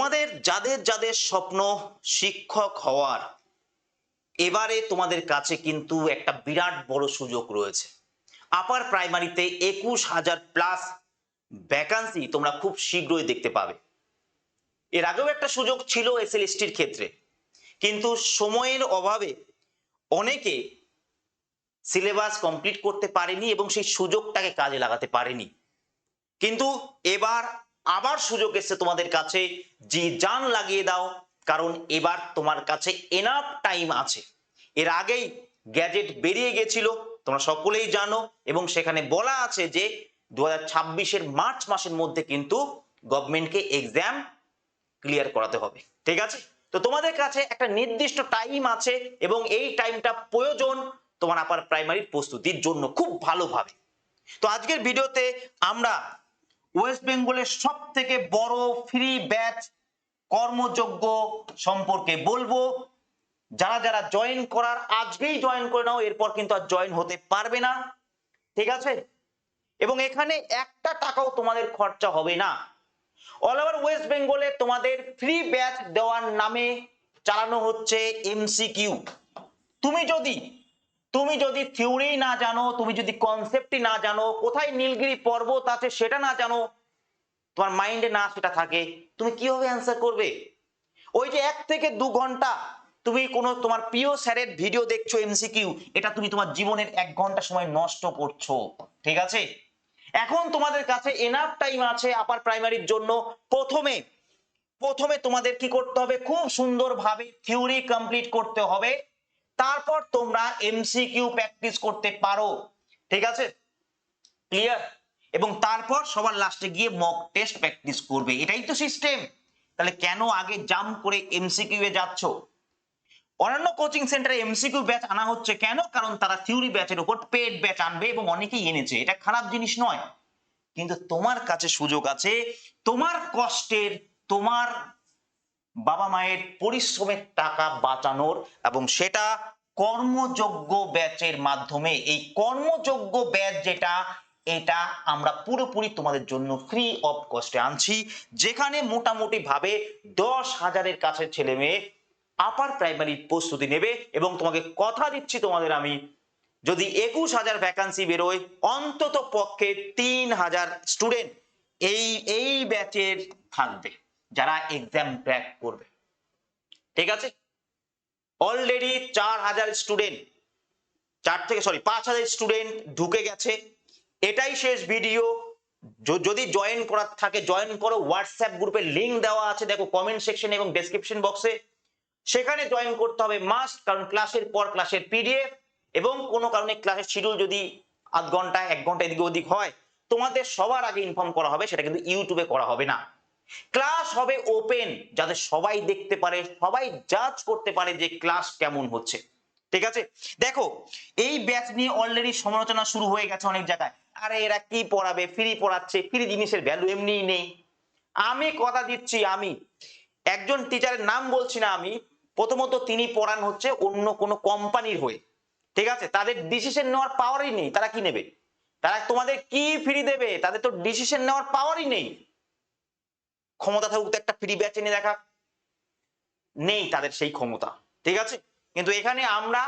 তোমাদের যাদের যাদের স্বপ্ন শিক্ষক হওয়ার, এবারে তোমাদের কাছে কিন্তু একটা বিরাট বড় সুযোগ রয়েছে। আপার প্রাইমারিতে একুশ হাজার প্লাস ভ্যাকান্সি তোমরা খুব শীঘ্রই দেখতে পাবে। এর আগেও একটা সুযোগ ছিল এসএলএসটির ক্ষেত্রে। কিন্তু সময়ের অভাবে অনেকে সিলেবাস কমপ্লিট করতে পারেনি এবং সেই সুযোগটাকে কাজে লাগাতে পারেনি। কিন্তু এবার আবার সুযোগ এসছে তোমাদের কাছে। জি, জান লাগিয়ে দাও, কারণ এবার তোমার কাছে এনাফ টাইম আছে। এর আগেই গ্যাজেট বেরিয়ে গেছিল, তোমরা সকলেই জানো, এবং সেখানে বলা আছে যে দু হাজার মার্চ মাসের মধ্যে কিন্তু গভর্নমেন্টকে এক্সাম ক্লিয়ার করাতে হবে। ঠিক আছে? তো তোমাদের কাছে একটা নির্দিষ্ট টাইম আছে, এবং এই টাইমটা প্রয়োজন তোমার আপার প্রাইমারির প্রস্তুতির জন্য, খুব ভালোভাবে। তো আজকের ভিডিওতে আমরা ওয়েস্ট বেঙ্গলের সব থেকে বড় ফ্রি ব্যাচ কর্মযোগ্য সম্পর্কে বলব। যারা যারা জয়েন করার আজকেই জয়েন করে নাও, এরপর কিন্তু আর জয়েন হতে পারবে না। ঠিক আছে? এবং এখানে একটা টাকাও তোমাদের খরচা হবে না। অল ওভার ওয়েস্ট বেঙ্গলে তোমাদের ফ্রি ব্যাচ দেওয়ার নামে চালানো হচ্ছে এমসিকিউ তুমি যদি তুমি যদি থিওরি না জানো, তুমি যদি কনসেপ্টই না জানো, কোথায় নীলগিরি পর্বত আছে সেটা না জানো, তোমার মাইন্ডে না সেটা থাকে। তুমি কীভাবে অ্যান্সার করবে? ওই যে এক থেকে দু ঘণ্টা তুমি কোনো তোমার প্রিয় স্যারের ভিডিও দেখছ এমসিকিউ এটা তুমি তোমার জীবনের এক ঘণ্টা সময় নষ্ট করছ, ঠিক আছে? এখন তোমাদের কাছে এনাফ টাইম আছে আপার প্রাইমারির জন্য। প্রথমে প্রথমে তোমাদের কি করতে হবে? খুব সুন্দরভাবে থিওরি কমপ্লিট করতে হবে। তারপর তোমরা এমসিকিউ প্র্যাকটিস করতে পারো। ঠিক আছে? ক্লিয়ার এবং তারপর সবার লাস্টে গিয়ে মক টেস্ট প্র্যাকটিস করবে। এটাই তো সিস্টেম তাহলে কেন আগে জাম্প করে এমসিকিউ এ যাচ্ছ? অন্যান্য কোচিং সেন্টারে এমসিকিউ ব্যাচ আনা হচ্ছে কেন? কারণ তারা থিওরি ব্যাচের উপর পেড ব্যাচ আনবে এবং অনেকেই এনেছে। এটা খারাপ জিনিস নয়। কিন্তু তোমার কাছে সুযোগ আছে। তোমার কষ্টের, তোমার বাবা মায়ের পরিশ্রমের টাকা বাঁচানোর এবং সেটা কর্মযোগ্য ব্যাচের মাধ্যমে, এই কর্মযোগ্য ব্যাচ যেটা, এটা আমরা পুরোপুরি তোমাদের জন্য ফ্রি অফ কস্টে আনছি, যেখানে মোটামুটি ভাবে দশ হাজারের কাছে ছেলে মেয়ে আপার প্রাইমারি প্রস্তুতি নেবে এবং তোমাকে কথা দিচ্ছি তোমাদের আমি, যদি একুশ হাজার ভ্যাকান্সি বেরোয়, অন্তত পক্ষে তিন হাজার স্টুডেন্ট এই এই ব্যাচের থাকবে। যারা এক্সাম ক্র্যাক করবে। ঠিক আছে? অলরেডি চার হাজার স্টুডেন্ট চার থেকে সরি পাঁচ হাজার স্টুডেন্ট ঢুকে গেছে। এটাই শেষ ভিডিও যদি জয়েন করার থাকে জয়েন করো। হোয়াটসঅ্যাপ গ্রুপে লিংক দেওয়া আছে, দেখো কমেন্ট সেকশন এবং ডেসক্রিপশন বক্সে সেখানে জয়েন করতে হবে মাস্ট কারণ ক্লাসের পর ক্লাসের পিডিএফ এবং কোনো কারণে ক্লাসের শিডিউল যদি আধ ঘণ্টা, এক ঘণ্টা এদিকে ওদিক হয়, তোমাদের সবার আগে ইনফর্ম করা হবে, সেটা কিন্তু ইউটিউবে করা হবে না। ক্লাস হবে ওপেন যাতে সবাই দেখতে পারে, সবাই জাজ করতে পারে যে ক্লাস কেমন হচ্ছে। ঠিক আছে? দেখো, এই ব্যাচ নিয়ে অলরেডি সমালোচনা শুরু হয়ে গেছে অনেক জায়গায়। আরে এরা কি পড়াবে? ফ্রি পড়াচ্ছে ফ্রি জিনিসের ভ্যালু এমনিই নেই। আমি কথা দিচ্ছি, আমি। একজন টিচারের নাম বলছি না আমি, প্রথমত তিনি পড়ান হচ্ছে অন্য কোনো কোম্পানির হয়ে। ঠিক আছে? তাদের ডিসিশন নেওয়ার পাওয়ারই নেই, তারা কি নেবে? তারা তোমাদের কি ফ্রি দেবে? তাদের তো ডিসিশন নেওয়ার পাওয়ারই নেই। ক্ষমতা থাকুক একটা ফ্রি ব্যাচ এনে দেখা। নেই তাদের সেই ক্ষমতা, ঠিক আছে? কিন্তু এখানে আমরা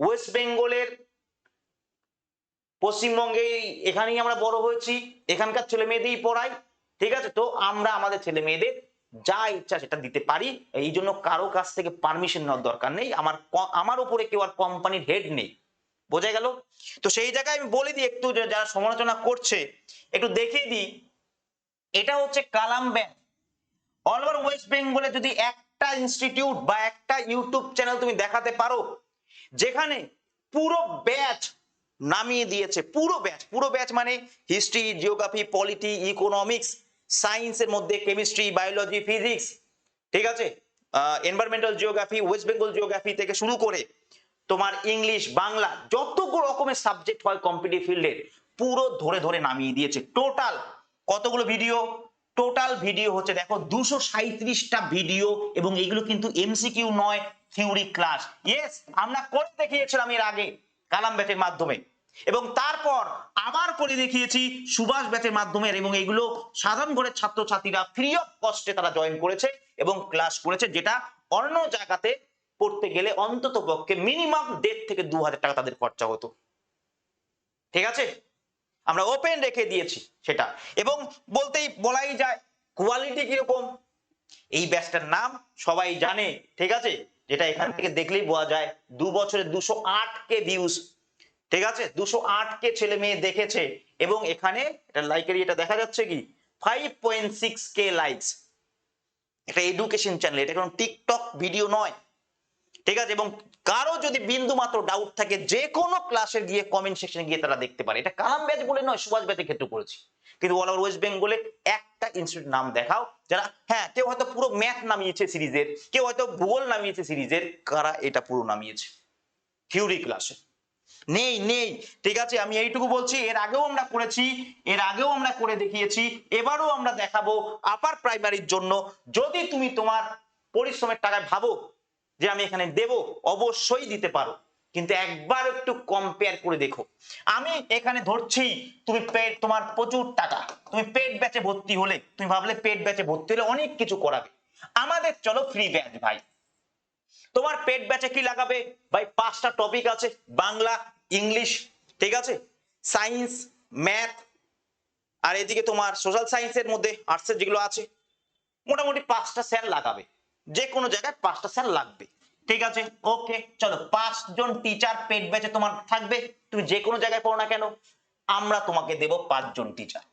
ওয়েস্ট বেঙ্গলের পশ্চিমবঙ্গে এখানেই আমরা বড় হয়েছি, এখানকার ছেলে মেয়েদেরই পড়াই, ঠিক আছে? তো আমরা আমাদের ছেলে মেয়েদের যা ইচ্ছা সেটা দিতে পারি, এই জন্য কারও কাছ থেকে পারমিশন নেওয়ার দরকার নেই। আমার আমার উপরে কেউ আর কোম্পানির হেড নেই। বোঝা গেল? তো সেই জায়গায় আমি বলে দিই, একটু যারা সমালোচনা করছে, একটু দেখিয়ে দিই এটা হচ্ছে Kalam bank. All over West বেঙ্গলে যদি একটা ইনস্টিটিউট বা একটা ইউটিউব চ্যানেল তুমি দেখাতে পারো, যেখানে পুরো ব্যাচ নামিয়ে দিয়েছে, পুরো ব্যাচ পুরো ব্যাচ মানে হিস্ট্রি জিওগ্রাফি পলিটি ইকোনমিক্স সায়েন্সের মধ্যে কেমিস্ট্রি বায়োলজি ফিজিক্স ঠিক আছে? Environmental geography West Bengal geography থেকে শুরু করে তোমার ইংলিশ বাংলা, যতগুলো রকমের সাবজেক্ট হয় কম্পিটিভ ফিল্ডের পুরো ধরে ধরে নামিয়ে দিয়েছে। টোটাল কতগুলো ভিডিও টোটাল ভিডিও হচ্ছে, দেখো, দুশো সাঁত্রিশটা ভিডিও এবং এগুলো কিন্তু এমসিকিউ নয় থিওরি ক্লাস ইয়েস আমরা করে দেখিয়েছিলাম এর আগে কালাম ব্যাচের মাধ্যমে। এবং তারপর আবার করে দেখিয়েছি সুভাষ ব্যাচের মাধ্যমে এবং এগুলো সাধারণ ঘরের ছাত্রছাত্রীরা ফ্রি অফ কস্টে তারা জয়েন করেছে এবং ক্লাস করেছে, যেটা অন্য জায়গাতে পড়তে গেলে অন্তত পক্ষে মিনিমাম দেড় থেকে দু হাজার টাকা তাদের খরচা হতো। ঠিক আছে? আমরা ওপেন রেখে দিয়েছি সেটা। এবং বলতেই বলাই যায় কোয়ালিটি কীরকম? এই ব্যাচটার নাম সবাই জানে, ঠিক আছে? যেটা এখান থেকে দেখলেই বোঝা যায়, দু বছরে দুশো কে ভিউজ ঠিক আছে? দুশো কে ছেলে মেয়ে দেখেছে, এবং এখানে এটা লাইকের এটা দেখা যাচ্ছে কি? Five point six K likes এটা এডুকেশন চ্যানেল এটা কোনো টিকটক ভিডিও নয়। ঠিক আছে? এবং কারও যদি বিন্দু মাত্র ডাউট থাকে যে কোনো ক্লাসে গিয়ে কমেন্ট সেকশনে গিয়ে তারা দেখতে পারে। এটা কালাম ব্যাচ বলে নয়, সুভাষ ব্যাচের ক্ষেত্রে করেছি। কিন্তু অল ওভার ওয়েস্ট বেঙ্গলে একটা ইনস্টিটিউট নাম দেখাও, যারা হ্যাঁ কেউ হয়তো পুরো ম্যাথ নামিয়েছে সিরিজের কেউ হয়তো ভূগোল নামিয়েছে সিরিজের কারা এটা পুরো নামিয়েছে? থিওরি ক্লাসে নেই নেই। ঠিক আছে? আমি এইটুকু বলছি, এর আগেও আমরা করেছি, এর আগেও আমরা করে দেখিয়েছি, এবারও আমরা দেখাবো আপার প্রাইমারির জন্য। যদি তুমি তোমার পরিশ্রমের টাকায় ভাবো যে আমি এখানে দেব, অবশ্যই দিতে পারো। কিন্তু একবার একটু কম্পেয়ার করে দেখো। আমি এখানে ধরছি, তুমি পেট, তোমার প্রচুর টাকা। তুমি পেট ব্যাচে ভর্তি হলে, তুমি ভাবলে পেট ব্যাচে ভর্তি হলে অনেক কিছু করাবে। আমাদের চলো ফ্রি ব্যাচ ভাই। তোমার পেট ব্যাচে কি লাগাবে? ভাই, পাঁচটা টপিক আছে। বাংলা ইংলিশ ঠিক আছে? সায়েন্স ম্যাথ আর এদিকে তোমার সোশ্যাল সায়েন্সের মধ্যে আর্টসের যেগুলো আছে, মোটামুটি পাঁচটা স্যার লাগাবে। যে কোনো জায়গায় পাঁচটা স্যার লাগবে। ঠিক আছে? ওকে চলো, পাঁচজন টিচার পেট ব্যাচে তোমার থাকবে। তুমি যে কোনো জায়গায় পড়ো না কেন, আমরা তোমাকে দেব পাঁচজন টিচার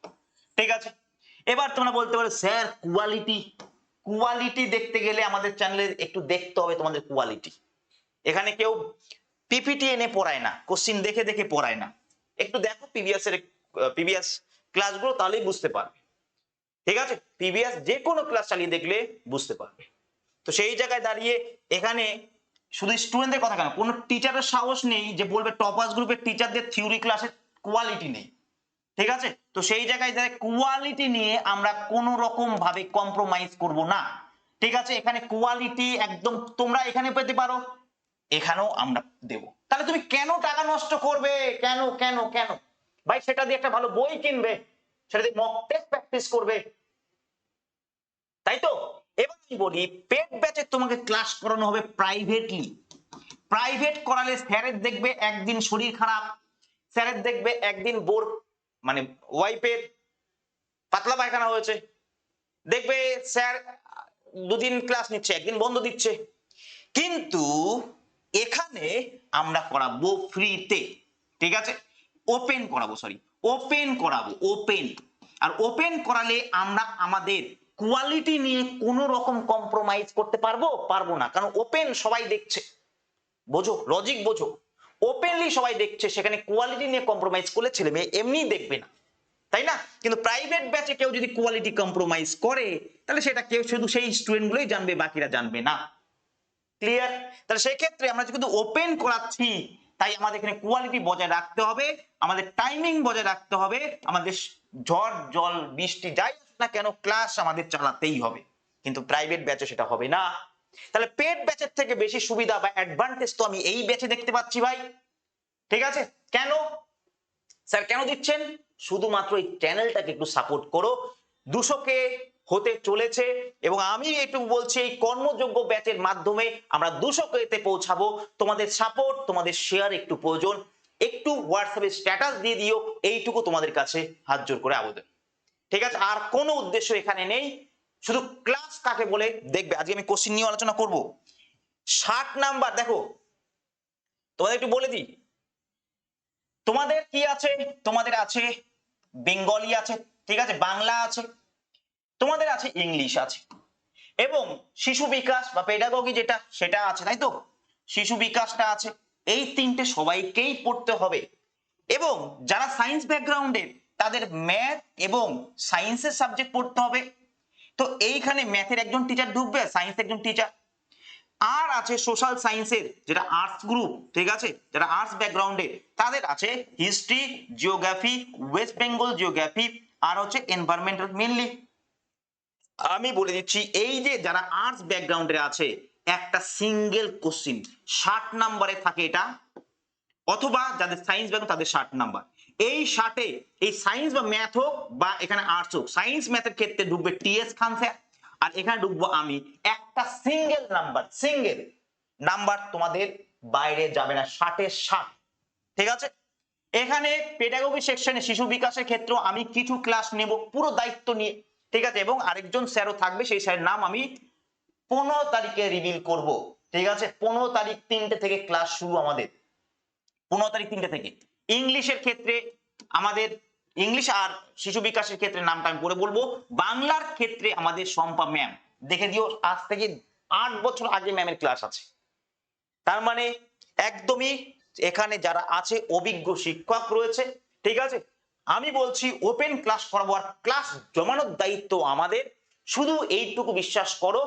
ঠিক আছে? এবার তোমরা বলতে পারো স্যার কোয়ালিটি কোয়ালিটি দেখতে গেলে আমাদের চ্যানেলে একটু দেখতে হবে তোমাদের কোয়ালিটি এখানে কেউ পিপিটি এনে পড়ায় না কোশ্চিন দেখে দেখে পড়ায় না। একটু দেখো পিভিএস এর পিভিএস ক্লাসগুলো তাহলেই বুঝতে পারবে। ঠিক আছে? পিভিএস যে কোনো ক্লাস চালিয়ে দেখলে বুঝতে পারবে। তো সেই জায়গায় দাঁড়িয়ে এখানে শুধু স্টুডেন্টদের কথা কেন? কোনো টিচারের সাহস নেই যে বলবে টপার্স গ্রুপের টিচারদের থিওরি ক্লাসের কোয়ালিটি নেই। ঠিক আছে? তো সেই জায়গায় কোয়ালিটি নিয়ে আমরা কোনো রকম ভাবে কম্প্রোমাইজ করব না। ঠিক আছে? এখানে কোয়ালিটি একদম তোমরা এখানে পেতে পারো, এখানেও আমরা দেব। তাহলে তুমি কেন টাকা নষ্ট করবে? কেন কেন কেন? ভাই, সেটা দিয়ে একটা ভালো বই কিনবে, সেটা দিয়ে মক টেস্ট প্র্যাকটিস করবে। তাই তো? বলি পেড ব্যাচে তোমাকে ক্লাস করানো হবে প্রাইভেটলি প্রাইভেট করালে স্যারের দেখবে একদিন শরীর খারাপ, স্যারের দেখবে একদিন বোর মানে ওয়াইফের পাতলা পায়খানা হয়েছে। দেখবে স্যার দুদিন ক্লাস নিচ্ছে, একদিন বন্ধ দিচ্ছে। কিন্তু এখানে আমরা করাবো ফ্রিতে ঠিক আছে? ওপেন করাবো সরি ওপেন করাবো ওপেন আর ওপেন করালে আমরা আমাদের কোয়ালিটি নিয়ে কোনো রকম কম্প্রোমাইজ করতে পারব? পারব না। কারণ ওপেন সবাই দেখছে। বোঝো? লজিক বোঝো? ওপেনলি সবাই দেখছে, সেখানে কোয়ালিটি নিয়ে কম্প্রোমাইজ করলে ছেলে মেয়ে এমনি দেখবে না। তাই না? কিন্তু প্রাইভেট ব্যাচে কেউ যদি কোয়ালিটি কম্প্রোমাইজ করে, তাহলে সেটা কেউ শুধু সেই স্টুডেন্ট গুলোই জানবে, বাকিরা জানবে না। ক্লিয়ার তাহলে সেই ক্ষেত্রে আমরা কিন্তু ওপেন করাচ্ছি, তাই আমাদের এখানে কোয়ালিটি বজায় রাখতে হবে, আমাদের টাইমিং বজায় রাখতে হবে, আমাদের ঝড়, জল, বৃষ্টি, যাই না কেন ক্লাস আমাদের চালাতেই হবে। কিন্তু প্রাইভেট ব্যাচে সেটা হবে না। তাহলে পেড ব্যাচের থেকে বেশি সুবিধা বা অ্যাডভান্টেজ তো আমি এই ব্যাচে দেখতে পাচ্ছি ভাই। ঠিক আছে? কেন? স্যার, কেন দিচ্ছেন? শুধুমাত্র এই চ্যানেলটাকে একটু সাপোর্ট করো। দুশোকে হতে চলেছে এবং আমি একটু বলছি, এই কর্মযোগ্য ব্যাচের মাধ্যমে আমরা দুশো কেতে পৌঁছাবো। তোমাদের সাপোর্ট তোমাদের শেয়ার একটু প্রয়োজন। একটু হোয়াটসঅ্যাপে স্ট্যাটাস দিয়ে দিও। এইটুকু তোমাদের কাছে হাত জোর করে আবেদন। ঠিক আছে? আর কোনো উদ্দেশ্য এখানে নেই। শুধু ক্লাস কাকে বলে? দেখবে, আজকে আমি কোশ্চিন নিয়ে আলোচনা করব। ষাট নাম্বার, দেখো, তোমাদের একটু বলে দিই। তোমাদের কি আছে? তোমাদের আছে বেঙ্গলি আছে, ঠিক আছে? বাংলা আছে, তোমাদের আছে ইংলিশ আছে। এবং শিশু বিকাশ বা পেডাগগি যেটা, সেটা আছে, তাই তো? শিশু বিকাশটা আছে। এই তিনটে সবাইকেই পড়তে হবে। এবং যারা সায়েন্স ব্যাকগ্রাউন্ডের তাদের ম্যাথ এবং সায়েন্সের সাবজেক্ট পড়তে হবে। তো এইখানে ম্যাথের একজন টিচার ঢুকবে সায়েন্স একজন টিচার আর আছে সোশ্যাল সায়েন্সের যেটা আর্টস গ্রুপ ঠিক আছে? যারা আর্টস ব্যাকগ্রাউন্ডে তাদের আছে history geography West Bengal geography আর হচ্ছে এনভায়রনমেন্টাল মেনলি আমি বলে দিচ্ছি, এই যে যারা আর্টস ব্যাকগ্রাউন্ডে আছে, একটা সিঙ্গেল কোশ্চিন ষাট নাম্বারে থাকে এটা, অথবা যাদের সায়েন্স ব্যাকগ্রাউন্ড তাদের ষাট নাম্বার এই ষাটে এই সায়েন্স বা ম্যাথ হোক বা এখানে আর্টস হোক সায়েন্স ম্যাথের ক্ষেত্রে ঢুকবে টিএস খান স্যার আর এখানে ঢুকবো আমি একটা সিঙ্গেল নাম্বার সিঙ্গেল নাম্বার তোমাদের বাইরে যাবে না ষাটের ষাট ঠিক আছে? এখানে পেডাগোগি সেকশনে শিশু বিকাশের ক্ষেত্রেও আমি কিছু ক্লাস নেব, পুরো দায়িত্ব নিয়ে, ঠিক আছে? এবং আরেকজন স্যারও থাকবে, সেই স্যারের নাম আমি পনেরো তারিখে রিভিল করব, ঠিক আছে? পনেরো তারিখ তিনটে থেকে ক্লাস শুরু আমাদের, পনেরো তারিখ তিনটে থেকে। ইংলিশের ক্ষেত্রে আমাদের ইংলিশ আর শিশু বিকাশের ক্ষেত্রে নামটা আমি পরে বলব। বাংলার ক্ষেত্রে আমাদের শম্পা ম্যাম দেখে দিও, আজ থেকে আট বছর আগে ম্যামের ক্লাস আছে। তার মানে একদমই এখানে যারা আছে, অভিজ্ঞ শিক্ষক রয়েছে, ঠিক আছে? আমি বলছি ওপেন ক্লাস করাবো আর ক্লাস জমানোর দায়িত্ব আমাদের। শুধু এইটুকু বিশ্বাস করো,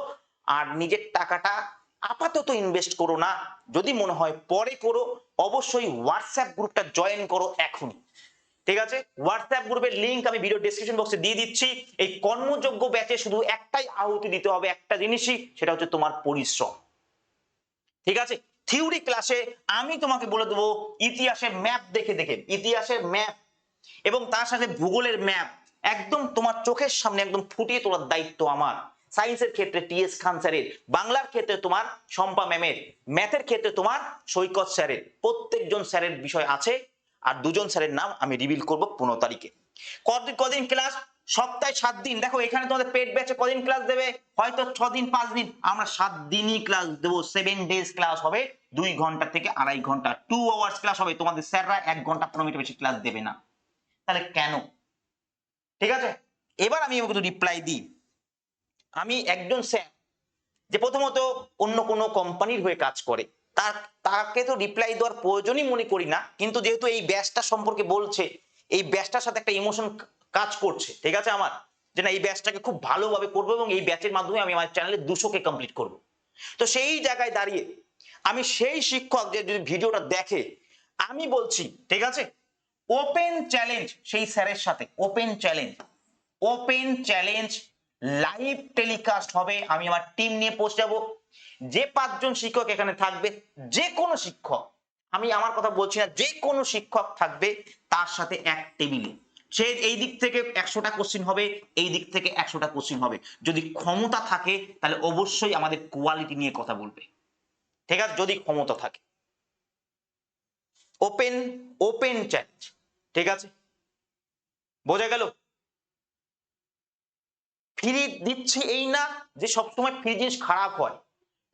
আর নিজের টাকাটা আপাতত ইনভেস্ট করো না। যদি মনে হয় পরে করো, অবশ্যই হোয়াটসঅ্যাপ গ্রুপটা জয়েন করো এখনই। ঠিক আছে? হোয়াটসঅ্যাপ গ্রুপের লিংক আমি ভিডিও ডেসক্রিপশন বক্সে দিয়ে দিচ্ছি। এই কর্মযোগ্য ব্যাচে শুধু একটাই আহুতি দিতে হবে, একটা জিনিসই, সেটা হচ্ছে তোমার পরিশ্রম। ঠিক আছে? থিওরি ক্লাসে আমি তোমাকে বলে দেবো ইতিহাসের ম্যাপ দেখে দেখে ইতিহাসের ম্যাপ এবং তার সাথে ভূগোলের ম্যাপ একদম তোমার চোখের সামনে, একদম ফুটিয়ে তোলার দায়িত্ব আমার। সায়েন্সের ক্ষেত্রে টিএস খান স্যারের বাংলার ক্ষেত্রে তোমার শম্পা ম্যামের ম্যাথের ক্ষেত্রে তোমার সৈকত স্যারের প্রত্যেকজন স্যারের বিষয় আছে, আর দুজন স্যারের নাম আমি রিভিল করব পনেরো তারিখে। কদিন কদিন ক্লাস সপ্তাহে সাত দিন। দেখো, এখানে তোমাদের পেট ব্যাচে কদিন ক্লাস দেবে? হয়তো ছ দিন পাঁচ দিন আমরা সাত দিনই ক্লাস দেবো। সেভেন ডেজ ক্লাস হবে। দুই ঘণ্টা থেকে আড়াই ঘণ্টা। টু আওয়ার্স ক্লাস হবে। তোমাদের স্যাররা এক ঘণ্টা পনেরো মিনিট বেশি ক্লাস দেবে না। তাহলে কেন? ঠিক আছে? এবার আমি রিপ্লাই দিই। আমি একজন স্যার যে প্রথমত অন্য কোনো কোম্পানির হয়ে কাজ করে। তার তাকে তো রিপ্লাই দেওয়ার প্রয়োজনই মনে করি না, কিন্তু যেহেতু এই ব্যাচটা সম্পর্কে বলছে, এই ব্যাচটার সাথে একটা ইমোশন কাজ করছে, ঠিক আছে আমার? যে না, এই ব্যাচটাকে খুব ভালোভাবে করব এবং এই ব্যাচের মাধ্যমে আমি আমার চ্যানেলে দুশোকে কমপ্লিট করব। তো সেই জায়গায় দাঁড়িয়ে আমি সেই শিক্ষক যে যদি ভিডিওটা দেখে, আমি বলছি, ঠিক আছে? ওপেন চ্যালেঞ্জ সেই স্যারের সাথে open challenge open challenge live telecast হবে, আমি আমার টিম নিয়ে পৌঁছাবো যে পাঁচজন শিক্ষক এখানে থাকবে, যে কোনো শিক্ষক, আমি আমার কথা বলছি না, যে কোনো শিক্ষক থাকবে তার সাথে এক টেবিলে সে এই দিক থেকে একশোটা কোশ্চিন হবে, এই দিক থেকে একশোটা কোশ্চিন হবে। যদি ক্ষমতা থাকে, তাহলে অবশ্যই আমাদের কোয়ালিটি নিয়ে কথা বলবে। ঠিক আছে? যদি ক্ষমতা থাকে। ওপেন ওপেন চ্যালেঞ্জ ঠিক আছে? বোঝা গেল? ফ্রি দিচ্ছে এই না যে সবসময় ফ্রি জিনিস খারাপ হয়।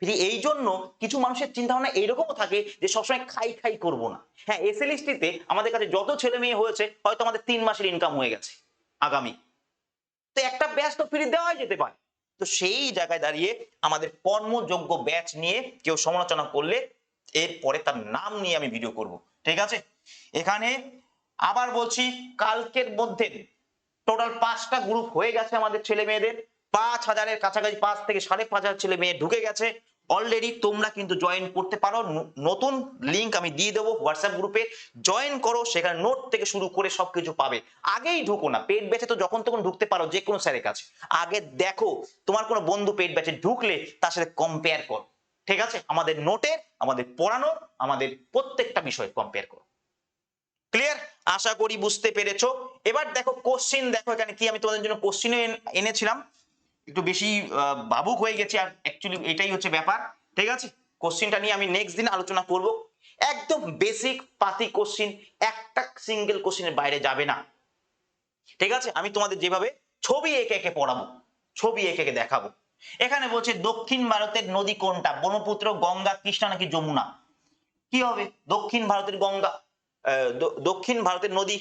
ফ্রি এই জন্য কিছু মানুষের চিন্তা ভাবনা এইরকমও থাকে যে সবসময় খাই খাই করব না। হ্যাঁ এসএলএসটিতে আমাদের কাছে যত ছেলে মেয়ে হয়েছে, হয়তো আমাদের তিন মাসের ইনকাম হয়ে গেছে আগামী। তো একটা ব্যাচ তো ফ্রি দেওয়া যেতে পারে। তো সেই জায়গায় দাঁড়িয়ে আমাদের কর্মযোগ্য ব্যাচ নিয়ে কেউ সমালোচনা করলে এরপরে তার নাম নিয়ে আমি ভিডিও করব। ঠিক আছে? এখানে আবার বলছি, কালকের মধ্যে টোটাল পাঁচটা গ্রুপ হয়ে গেছে আমাদের ছেলে মেয়েদের। পাঁচ হাজারের কাছাকাছি, পাঁচ থেকে সাড়ে পাঁচ হাজার ছেলে মেয়ে ঢুকে গেছে। অলরেডি তোমরা কিন্তু জয়েন করতে পারো। নতুন লিংক আমি দিয়ে দেবো হোয়াটসঅ্যাপ গ্রুপে জয়েন করো, সেখানে নোট থেকে শুরু করে সবকিছু পাবে। আগেই ঢুকো না। পেট ব্যাচে তো যখন তখন ঢুকতে পারো যে কোনো স্যারের কাছে। আগে দেখো, তোমার কোনো বন্ধু পেট ব্যাচে ঢুকলে তার সাথে কম্পেয়ার করো। ঠিক আছে? আমাদের নোটের আমাদের পড়ানোর আমাদের প্রত্যেকটা বিষয় কম্পেয়ার করো। ক্লিয়ার আশা করি বুঝতে পেরেছ। এবার দেখো কোশ্চিন দেখো এখানে কি আমি তোমাদের জন্য কোশ্চিন এনেছিলাম। একটু বেশি ভাবুক হয়ে গেছে আর অ্যাকচুয়ালি এটাই হচ্ছে ব্যাপার, ঠিক আছে? কোশ্চিনটা নিয়ে আমি নেক্সট দিন আলোচনা করব। একদম বেসিক পাতি কোশ্চিন একটা সিঙ্গেল কোশ্চিনের বাইরে যাবে না। ঠিক আছে? আমি তোমাদের যেভাবে ছবি একে একে পড়াবো, ছবি একে একে দেখাবো। এখানে বলছে, দক্ষিণ ভারতের নদী কোনটা? ব্রহ্মপুত্র, গঙ্গা, কৃষ্ণা নাকি যমুনা? কি হবে? দক্ষিণ ভারতের গঙ্গা। দক্ষিণ ভারতের নদী।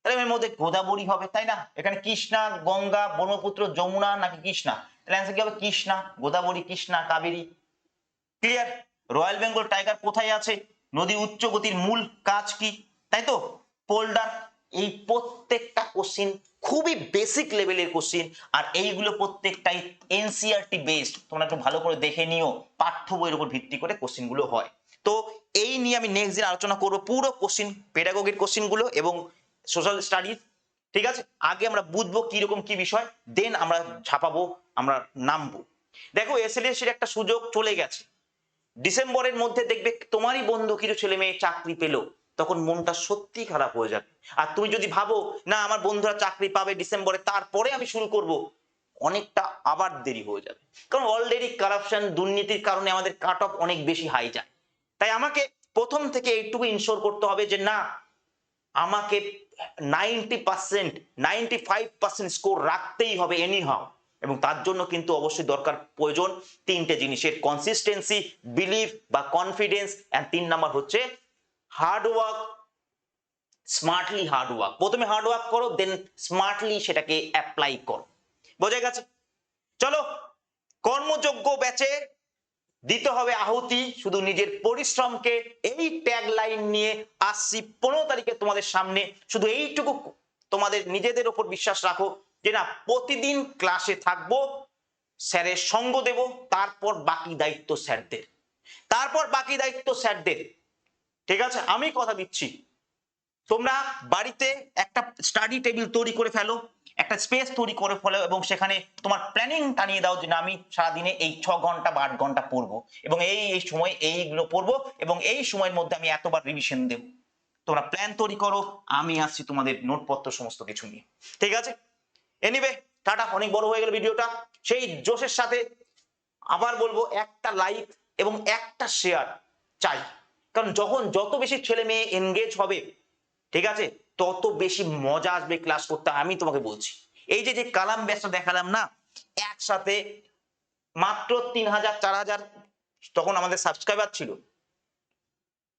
তাহলে এর মধ্যে গোদাবরী হবে, তাই না? এখানে কৃষ্ণা, গঙ্গা, ব্রহ্মপুত্র, যমুনা, নাকি কৃষ্ণা? তাহলে অ্যান্সার কি হবে? Krishna, Godavari, Krishna, Kaveri. Clear royal Bengal tiger কোথায় আছে? নদী উচ্চ গতির মূল কাজ কি? তাই তো? পোল্ডার এই প্রত্যেকটা কোশ্চিন খুবই বেসিক লেভেলের কোশ্চিন আর এইগুলো প্রত্যেকটাই এনসিআরটি বেসড তোমরা একটু ভালো করে দেখে নিও, পাঠ্য বইয়ের উপর ভিত্তি করে কোশ্চিনগুলো হয়। তো এই নিয়ে আমি নেক্সট দিন আলোচনা করব পুরো কোশ্চিন পেডাগোগির কোশ্চিনগুলো এবং সোশ্যাল স্টাডিজ ঠিক আছে? আগে আমরা বুঝব কীরকম কি বিষয় দেন আমরা ছাপাবো, আমরা নামবো। দেখো এসএলএস এর একটা সুযোগ চলে গেছে। ডিসেম্বরের মধ্যে দেখবে তোমারই বন্ধু কিছু ছেলে মেয়ে চাকরি পেল, তখন মনটা সত্যি খারাপ হয়ে যাবে। আর তুমি যদি ভাবো, না, আমার বন্ধুরা চাকরি পাবে ডিসেম্বরে, তারপরে আমি শুরু করব, অনেকটা আবার দেরি হয়ে যাবে। কারণ অলরেডি কারাপশন দুর্নীতির কারণে আমাদের কাট অফ অনেক বেশি হাই যায়। তাই আমাকে প্রথম থেকে এইটুকু ইনশোর করতে হবে যে না, আমাকে ninety percent ninety five percent score রাখতেই হবে এনি হাও এবং তার জন্য কিন্তু অবশ্যই দরকার প্রয়োজন তিনটে জিনিসের কনসিস্টেন্সি বিলিভ বা কনফিডেন্স অ্যান্ড তিন নাম্বার হচ্ছে hard work smartly hard work প্রথমে হার্ডওয়ার্ক করো দেন স্মার্টলি সেটাকে অ্যাপ্লাই করো। বোঝা গেছে? চলো, কর্মযোগ্য ব্যাচে দিতে হবে আহুতি, শুধু নিজের পরিশ্রমকে এই ট্যাগ লাইন নিয়ে আসছি পনেরো তারিখে তোমাদের সামনে। শুধু এইটুকু তোমাদের নিজেদের ওপর বিশ্বাস রাখো যে না, প্রতিদিন ক্লাসে থাকব স্যারের সঙ্গ দেব, তারপর বাকি দায়িত্ব স্যারদের তারপর বাকি দায়িত্ব স্যারদের ঠিক আছে? আমি কথা দিচ্ছি। তোমরা বাড়িতে একটা স্টাডি টেবিল তৈরি করে ফেলো। একটা স্পেস তৈরি করে ফেলো এবং সেখানে তোমার প্ল্যানিং টানিয়ে দাও যে না, আমি সারাদিনে এই ছ ঘণ্টা বা আট ঘণ্টা পড়ব এবং এই এই সময় এইগুলো পড়ব এবং এই সময়ের মধ্যে আমি এতবার রিভিশন দেব। তোমরা প্ল্যান তৈরি করো, আমি আসছি তোমাদের নোটপত্র সমস্ত কিছু নিয়ে। ঠিক আছে? এনিবে টাটা, অনেক বড় হয়ে গেল ভিডিওটা। সেই জোশের সাথে আবার বলব একটা লাইক এবং একটা শেয়ার চাই। কারণ যখন যত বেশি ছেলে মেয়ে এনগেজ হবে, ঠিক আছে? তত বেশি মজা আসবে ক্লাস করতে, আমি তোমাকে বলছি। এই যে যে কালাম ব্যাচটা দেখালাম না, একসাথে মাত্র তিন হাজার, চার হাজার তখন আমাদের সাবস্ক্রাইবার ছিল।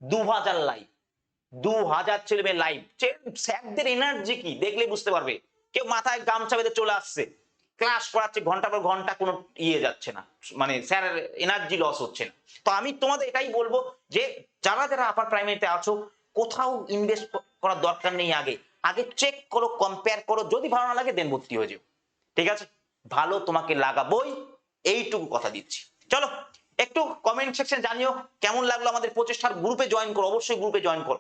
দু হাজার লাইভ দু হাজার ছেলে মেয়ে লাইভ স্যারদের এনার্জি কি, দেখলে বুঝতে পারবে। কেউ মাথায় গামছা বেঁধে চলে আসছে। ক্লাস করাচ্ছে ঘণ্টা পর ঘণ্টা কোনো ইয়ে যাচ্ছে না। মানে স্যারের এনার্জি লস হচ্ছে না। তো আমি তোমাদের এটাই বলব যে, যারা যারা আপার প্রাইমারিতে আছো কোথাও ইনভেস্ট করার দরকার নেই আগে। আগে চেক করো কম্পেয়ার করো, যদি ভালো না লাগে দেন ভর্তি হয়ে যাও। ঠিক আছে? ভালো তোমাকে লাগাবই, এইটুকু কথা দিচ্ছি। চলো, একটু কমেন্ট সেকশন জানিও, কেমন লাগল আমাদের প্রচেষ্টার গ্রুপে জয়েন করো, অবশ্যই গ্রুপে জয়েন করো।